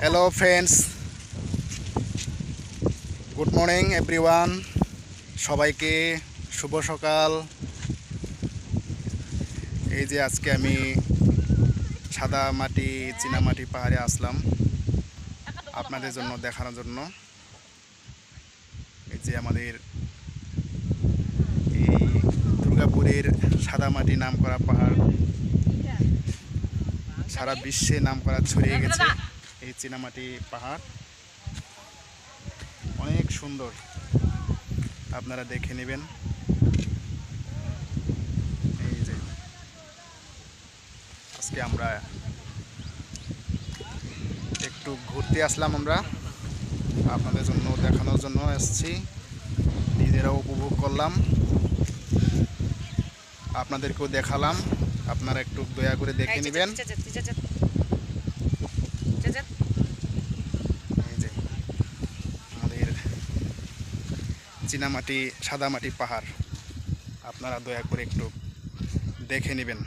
Hello friends good morning everyone সবাইকে শুভ সকাল। এই যে আজকে আমি সাদা মাটি চীনামাটি পাহাড়ে আসলাম আপনাদের জন্য, দেখানোর জন্য। এই যে আমাদের এই দুর্গাপুরের সাদা মাটি নাম করা পাহাড়। সারা বিশ্বে নাম করা ছড়িয়ে গেছে। এই চীনামাটি পাহাড়। অনেক সুন্দর। আপনারা দেখে নেবেন। এই যে। আজকে আমরা একটু ঘুরতে আসলাম আমরা। আপনাদের জন্য, দেখানোর জন্য এসেছি। নিজেরাও উপভোগ করলাম। আপনাদেরকেও দেখালাম। আপনারা একটু দয়া করে দেখে নেবেন। এই যে আমাদের চীনামাটি সাদামাটি পাহাড়। আপনারা দয়া করে একটু দেখে নেবেন।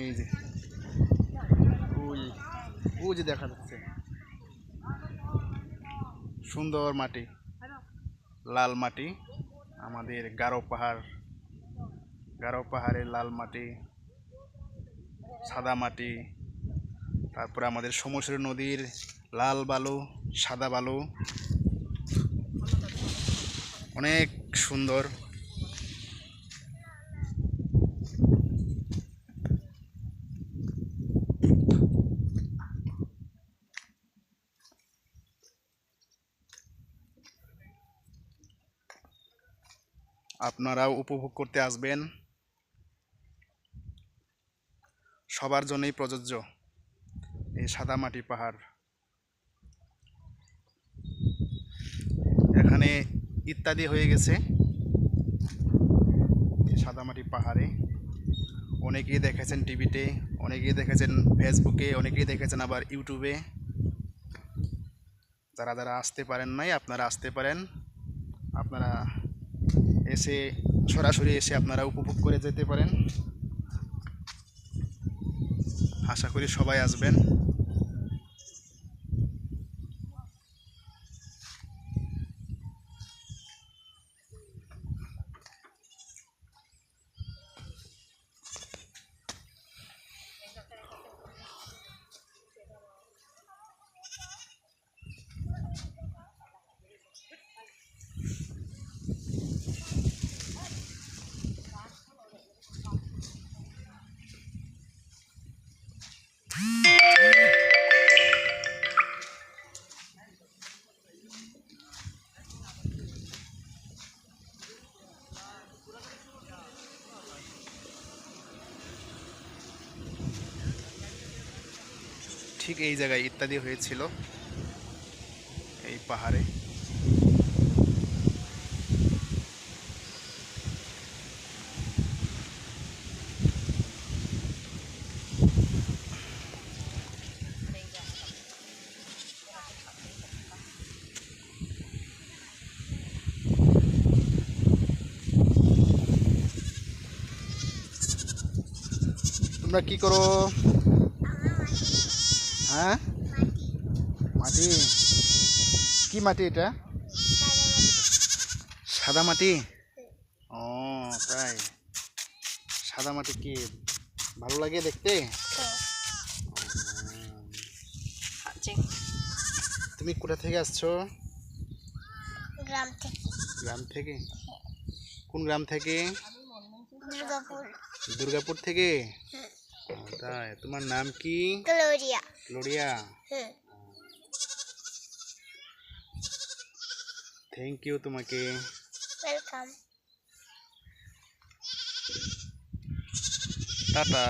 এই যে ওই ওই যে দেখা যাচ্ছে। সুন্দর মাটি, লাল মাটি, আমাদের গারো পাহাড়, গারো পাহাড়ের লাল মাটি, সাদা মাটি, তারপরে আমাদের সমুদ্র নদীর লাল বালু, সাদা বালু, অনেক সুন্দর। আপনারাও উপভোগ করতে আসবেন। সবার জন্যই প্রযোজ্য এই সাদামাটি পাহাড়। এখানে ইত্যাদি হয়ে গেছে সাদামাটি পাহাড়ে। অনেকেই দেখেছেন টিভিতে, অনেকেই দেখেছেন ফেসবুকে, অনেকেই দেখেছেন আবার ইউটিউবে। যারা যারা আসতে পারেন নাই, আপনারা আসতে পারেন। আপনারা এসে সরাসরি এসে আপনারা উপভোগ করে যেতে পারেন। আশা করি সবাই আসবেন। ঠিক এই জায়গায় ইত্যাদি হয়েছিল। এই পাহাড়ে। তোমরা কি করো? হ্যাঁ? মাটি। কি মাটি এটা? সাদা মাটি? ও তাই। সাদা মাটি কি? ভালো লাগে দেখতে? তুমি কোথা থেকে আসছো? গ্রাম থেকে। গ্রাম থেকে কোন গ্রাম থেকে? দুর্গাপুর। দুর্গাপুর থেকে? তাই তোমার নাম কি গ্লোরিয়া লোরিয়া হুম থ্যাংক ইউ তোমাকে ওয়েলকাম টাটা